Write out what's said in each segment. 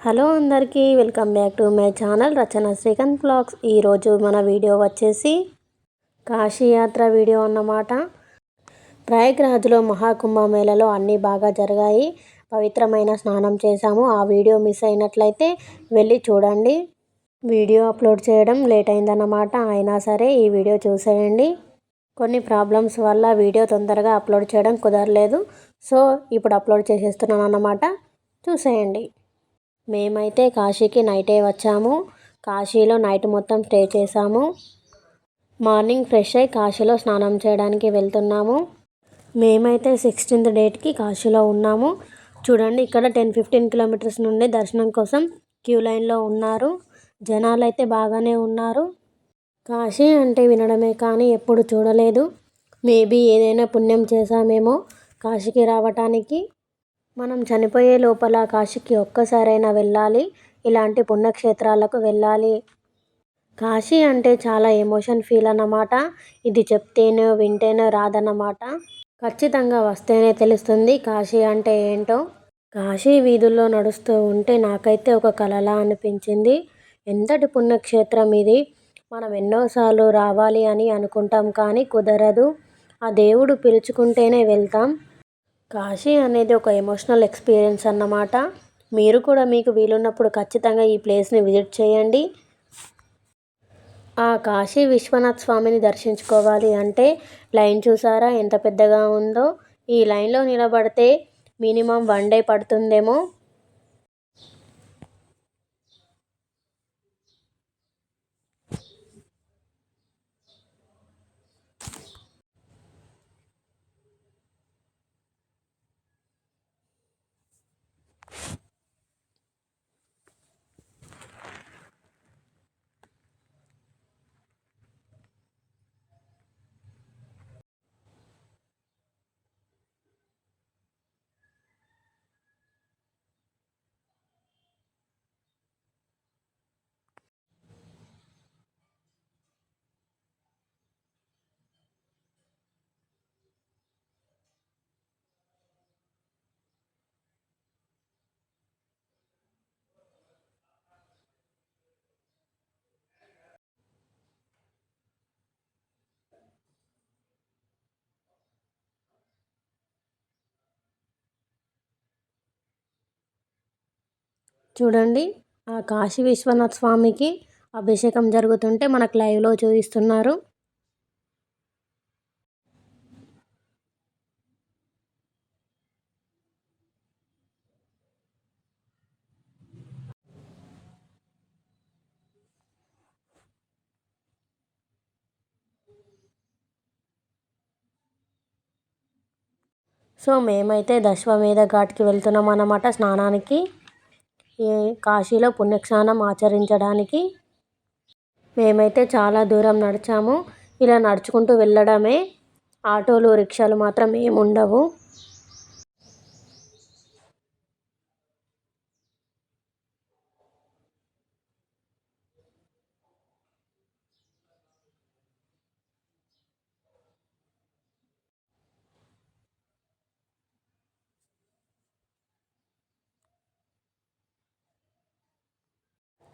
Hello అందరికీ welcome back to my channel Rachana Srikanth blogs. ఈరోజు మన వీడియో వచ్చేసి కాశీయాత్ర వీడియో అన్నమాట. ప్రయాగ్రాజ్లో మహాకుంభమేళలో అన్నీ బాగా జరిగాయి. పవిత్రమైన స్నానం చేశాము. ఆ వీడియో మిస్ అయినట్లయితే వెళ్ళి చూడండి. వీడియో అప్లోడ్ చేయడం లేట్ అయిందన్నమాట. అయినా సరే ఈ వీడియో చూసేయండి. కొన్ని ప్రాబ్లమ్స్ వల్ల వీడియో తొందరగా అప్లోడ్ చేయడం కుదరలేదు. సో ఇప్పుడు అప్లోడ్ చేసేస్తున్నాను అన్నమాట చూసేయండి. మేమైతే కాశీకి నైటే వచ్చాము. కాశీలో నైట్ మొత్తం స్టే చేసాము మార్నింగ్ ఫ్రెష్ అయ్యి కాశీలో స్నానం చేయడానికి వెళ్తున్నాము. మేమైతే సిక్స్టీన్త్ డేట్కి కాశీలో ఉన్నాము. చూడండి ఇక్కడ టెన్ ఫిఫ్టీన్ కిలోమీటర్స్ నుండి దర్శనం కోసం క్యూ లైన్లో ఉన్నారు. జనాలు అయితే బాగానే ఉన్నారు. కాశీ అంటే వినడమే కానీ ఎప్పుడు చూడలేదు. మేబీ ఏదైనా పుణ్యం చేశామేమో కాశీకి రావటానికి. మనం చనిపోయే లోపల కాశీకి ఒక్కసారైనా వెళ్ళాలి ఇలాంటి పుణ్యక్షేత్రాలకు వెళ్ళాలి. కాశీ అంటే చాలా ఎమోషన్ ఫీల్ అన్నమాట. ఇది చెప్తేనో వింటేనో రాదన్నమాట. ఖచ్చితంగా వస్తేనే తెలుస్తుంది కాశీ అంటే ఏంటో. కాశీ వీధుల్లో నడుస్తూ ఉంటే నాకైతే ఒక కలలా అనిపించింది. ఎంతటి పుణ్యక్షేత్రం ఇది? మనం ఎన్నోసార్లు రావాలి అని అనుకుంటాం కానీ కుదరదు. ఆ దేవుడు పిలుచుకుంటేనే వెళ్తాం. కాశీ అనేది ఒక ఎమోషనల్ ఎక్స్పీరియన్స్ అన్నమాట. మీరు కూడా మీకు వీలున్నప్పుడు ఖచ్చితంగా ఈ ప్లేస్ని విజిట్ చేయండి. ఆ కాశీ విశ్వనాథ్ స్వామిని దర్శించుకోవాలి అంటే లైన్ చూసారా? ఎంత పెద్దగా ఉందో. ఈ లైన్లో నిలబడితే మినిమం వన్ డే పడుతుందేమో. చూడండి. ఆ కాశీ విశ్వనాథ్ స్వామికి అభిషేకం జరుగుతుంటే మనకు లైవ్లో చూపిస్తున్నారు. సో మేమైతే దశ్వమేధ ఘాట్కి వెళ్తున్నాం అన్నమాట స్నానానికి. కాశీలో పుణ్యస్నానం ఆచరించడానికి మేమైతే చాలా దూరం నడిచాము. ఇలా నడుచుకుంటూ వెళ్ళడమే. ఆటోలు రిక్షాలు మాత్రం ఏమి ఉండవు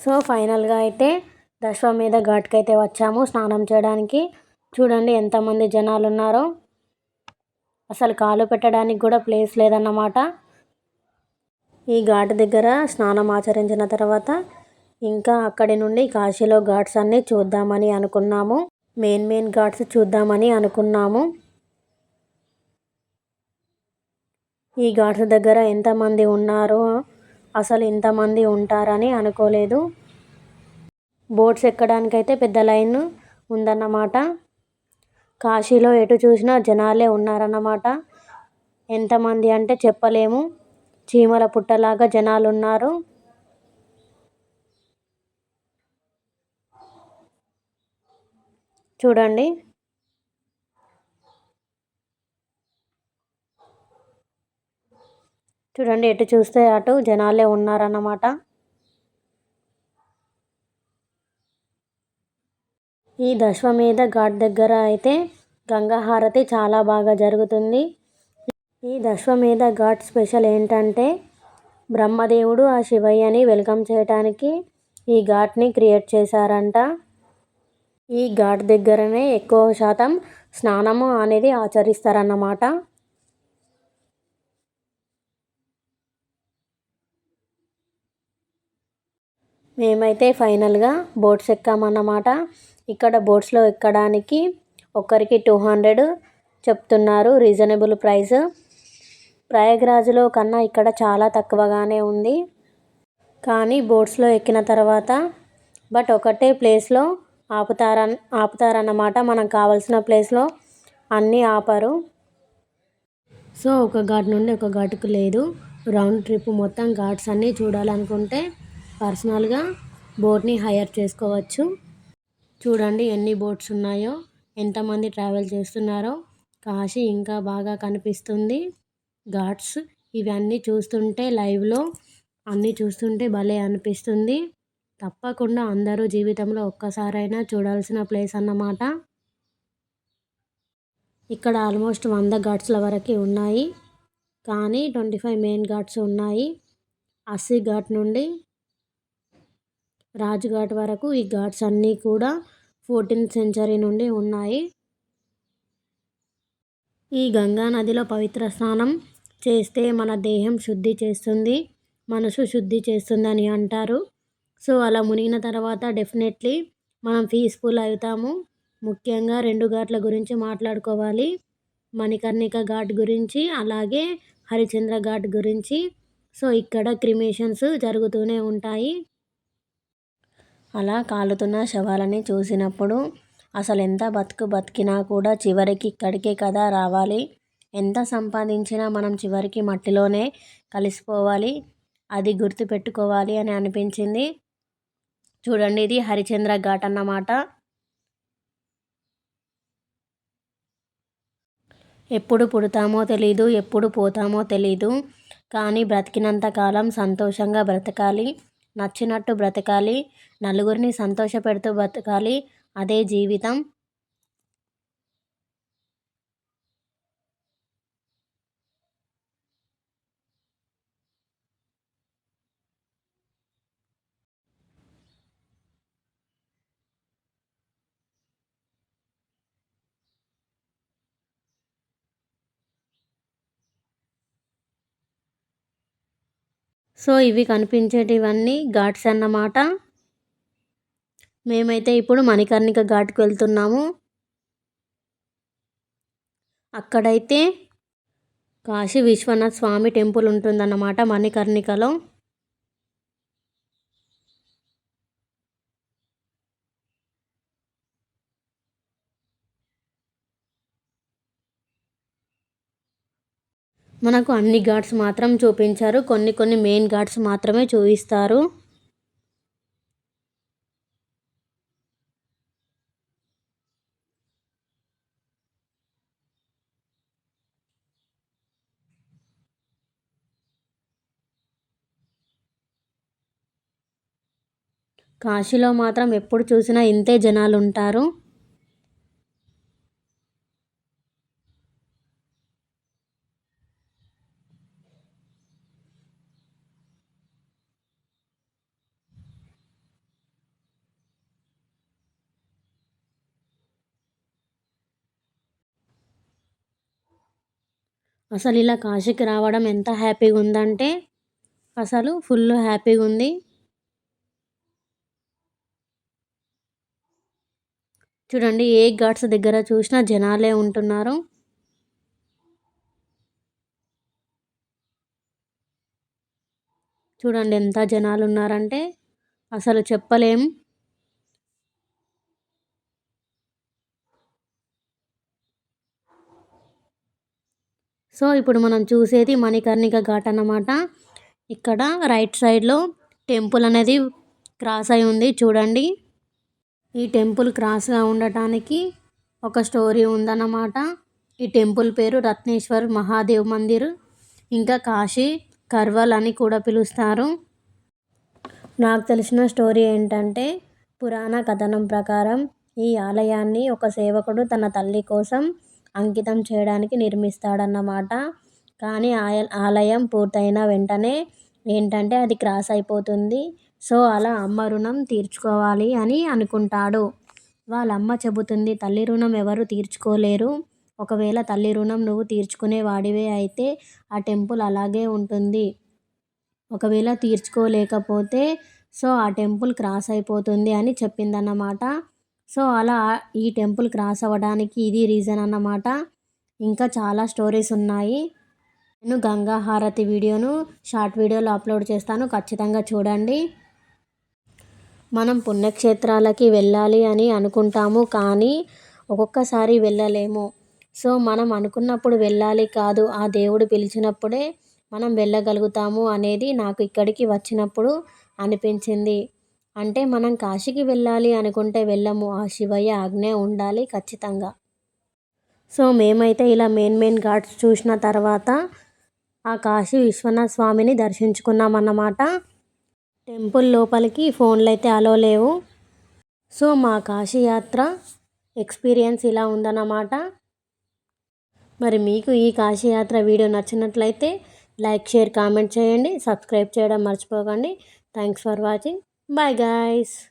సో ఫైనల్గా అయితే దశ్వమేధ ఘాట్కి అయితే వచ్చాము. స్నానం చేయడానికి చూడండి ఎంతమంది జనాలు ఉన్నారో అసలు కాలు పెట్టడానికి కూడా ప్లేస్ లేదన్నమాట. ఈ ఘాట్ దగ్గర స్నానం ఆచరించిన తర్వాత ఇంకా అక్కడి నుండి కాశీలో ఘాట్స్ అన్నీ చూద్దామని అనుకున్నాము. మెయిన్ మెయిన్ ఘాట్స్ చూద్దామని అనుకున్నాము. ఈ ఘాట్స్ దగ్గర ఎంతమంది ఉన్నారో అసలు ఇంతమంది ఉంటారని అనుకోలేదు. బోట్స్ ఎక్కడానికైతే పెద్ద లైన్ ఉందన్నమాట. కాశీలో ఎటు చూసినా జనాలే ఉన్నారన్నమాట. ఎంతమంది అంటే చెప్పలేము. చీమల పుట్టలాగా జనాలు ఉన్నారు చూడండి. చూడండి ఎటు చూస్తే అటు జనాలే ఉన్నారన్నమాట. ఈ దశ్వమేధ ఘాట్ దగ్గర అయితే గంగాహారతి చాలా బాగా జరుగుతుంది. ఈ దశ్వమేధ ఘాట్ స్పెషల్ ఏంటంటే బ్రహ్మదేవుడు ఆ శివయ్యని వెల్కమ్ చేయడానికి ఈ ఘాట్ని క్రియేట్ చేశారంట. ఈ ఘాట్ దగ్గరనే ఎక్కువ శాతం స్నానము అనేది ఆచరిస్తారన్నమాట. మేమైతే ఫైనల్గా బోట్స్ ఎక్కామన్నమాట. ఇక్కడ బోట్స్లో ఎక్కడానికి ఒక్కరికి టూ హండ్రెడ్ చెప్తున్నారు రీజనబుల్ ప్రైస్. ప్రయాగ్రాజ్లో కన్నా ఇక్కడ చాలా తక్కువగానే ఉంది. కానీ బోట్స్లో ఎక్కిన తర్వాత బట్ ఒకటే ప్లేస్లో ఆపుతార ఆపుతారన్నమాట. మనం కావాల్సిన ప్లేస్లో అన్నీ ఆపరు. సో ఒక ఘాట్ నుండి ఒక ఘాటుకు లేదు. రౌండ్ ట్రిప్ మొత్తం ఘాట్స్ అన్నీ చూడాలనుకుంటే పర్సనల్గా బోట్ని హైర్ చేసుకోవచ్చు. చూడండి ఎన్ని బోట్స్ ఉన్నాయో ఎంతమంది ట్రావెల్ చేస్తున్నారో. కాశీ ఇంకా బాగా కనిపిస్తుంది. ఘాట్స్ ఇవన్నీ చూస్తుంటే లైవ్లో అన్నీ చూస్తుంటే భలే అనిపిస్తుంది. తప్పకుండా అందరూ జీవితంలో ఒక్కసారైనా చూడాల్సిన ప్లేస్ అన్నమాట. ఇక్కడ ఆల్మోస్ట్ వంద ఘాట్స్ల వరకు ఉన్నాయి. కానీ ట్వంటీ ఫైవ్ మెయిన్ ఘాట్స్ ఉన్నాయి. అస్సీ ఘాట్ నుండి రాజ్ఘాట్ వరకు ఈ ఘాట్స్ అన్నీ కూడా ఫోర్టీన్త్ సెంచరీ నుండి ఉన్నాయి. ఈ గంగా నదిలో పవిత్ర స్నానం చేస్తే మన దేహం శుద్ధి చేస్తుంది మనసు శుద్ధి చేస్తుందని అంటారు. సో అలా మునిగిన తర్వాత డెఫినెట్లీ మనం పీస్ఫుల్ అవుతాము. ముఖ్యంగా రెండు ఘాట్ల గురించి మాట్లాడుకోవాలి. మణికర్ణిక ఘాట్ గురించి అలాగే హరిచంద్ర ఘాట్ గురించి. సో ఇక్కడ క్రిమేషన్స్ జరుగుతూనే ఉంటాయి. అలా కాలుతున్న శవాలని చూసినప్పుడు అసలు ఎంత బతుకు బతికినా కూడా చివరికి ఇక్కడికే కదా రావాలి? ఎంత సంపాదించినా మనం చివరికి మట్టిలోనే కలిసిపోవాలి? అది గుర్తుపెట్టుకోవాలి అని అనిపించింది. చూడండి ఇది హరిచంద్ర ఘాట్ అన్నమాట. ఎప్పుడు పుడతామో తెలీదు ఎప్పుడు పోతామో తెలీదు. కానీ బ్రతికినంత కాలం సంతోషంగా బ్రతకాలి. నచ్చినట్టు బ్రతకాలి నలుగురిని సంతోషపెడుతూ బ్రతకాలి అదే జీవితం. సో ఇవి కనిపించేటివన్నీ ఘాట్స్ అన్నమాట. మేమైతే ఇప్పుడు మణికర్ణిక ఘాట్కి వెళ్తున్నాము. అక్కడైతే కాశీ విశ్వనాథ్ స్వామి టెంపుల్ ఉంటుందన్నమాట మణికర్ణికలో. మనకు అన్ని ఘాట్స్ మాత్రం చూపించారు. కొన్ని కొన్ని మెయిన్ ఘాట్స్ మాత్రమే చూపిస్తారు. కాశీలో మాత్రం ఎప్పుడు చూసినా ఇంతే జనాలు ఉంటారు అసలు ఇలా కాశీకి రావడం ఎంత హ్యాపీగా ఉందంటే అసలు ఫుల్ హ్యాపీగా ఉంది. చూడండి ఏ ఘాట్స్ దగ్గర చూసినా జనాలే ఉంటున్నారు. చూడండి ఎంత జనాలు ఉన్నారంటే అసలు చెప్పలేం. సో ఇప్పుడు మనం చూసేది మణికర్ణిక ఘాట్ అన్నమాట. ఇక్కడ రైట్ సైడ్లో టెంపుల్ అనేది క్రాస్ అయి ఉంది చూడండి. ఈ టెంపుల్ క్రాస్గా ఉండటానికి ఒక స్టోరీ ఉందన్నమాట. ఈ టెంపుల్ పేరు రత్నేశ్వర్ మహాదేవ్ మందిర్. ఇంకా కాశీ కర్వల్ అని కూడా పిలుస్తారు. నాకు తెలిసిన స్టోరీ ఏంటంటే పురాణ కథనం ప్రకారం ఈ ఆలయాన్ని ఒక సేవకుడు తన తల్లి కోసం అంకితం చేయడానికి నిర్మిస్తాడన్నమాట. కానీ ఆయ ఆలయం పూర్తయిన వెంటనే ఏంటంటే అది క్రాస్ అయిపోతుంది. సో అలా అమ్మ రుణం తీర్చుకోవాలి అని అనుకుంటాడు. వాళ్ళ అమ్మ చెబుతుంది తల్లి రుణం ఎవరు తీర్చుకోలేరు. ఒకవేళ తల్లి రుణం నువ్వు తీర్చుకునే వాడివే అయితే ఆ టెంపుల్ అలాగే ఉంటుంది. ఒకవేళ తీర్చుకోలేకపోతే సో ఆ టెంపుల్ క్రాస్ అయిపోతుంది అని చెప్పిందన్నమాట. సో అలా ఈ టెంపుల్ క్రాస్ అవ్వడానికి ఇది రీజన్ అన్నమాట. ఇంకా చాలా స్టోరీస్ ఉన్నాయి. నేను గంగా హారతి వీడియోను షార్ట్ వీడియోలో అప్లోడ్ చేస్తాను. ఖచ్చితంగా చూడండి. మనం పుణ్యక్షేత్రాలకి వెళ్ళాలి అని అనుకుంటాము కానీ ఒక్కొక్కసారి వెళ్ళలేము. సో మనం అనుకున్నప్పుడు వెళ్ళాలి కాదు ఆ దేవుడు పిలిచినప్పుడే మనం వెళ్ళగలుగుతాము అనేది నాకు ఇక్కడికి వచ్చినప్పుడు అనిపించింది. అంటే మనం కాశీకి వెళ్ళాలి అనుకుంటే వెళ్ళము. ఆ శివయ్య ఆజ్ఞే ఉండాలి ఖచ్చితంగా. సో మేమైతే ఇలా మెయిన్ మెయిన్ ఘాట్స్ చూసిన తర్వాత ఆ కాశీ విశ్వనాథ స్వామిని దర్శించుకున్నామన్నమాట. టెంపుల్ లోపలికి ఫోన్లు అయితే అలో లేవు. సో మా కాశీ యాత్ర ఎక్స్పీరియన్స్ ఇలా ఉందన్నమాట. మరి మీకు ఈ కాశీయాత్ర వీడియో నచ్చినట్లయితే లైక్ షేర్ కామెంట్ చేయండి. సబ్స్క్రైబ్ చేయడం మర్చిపోకండి. Thanks for watching. Bye guys.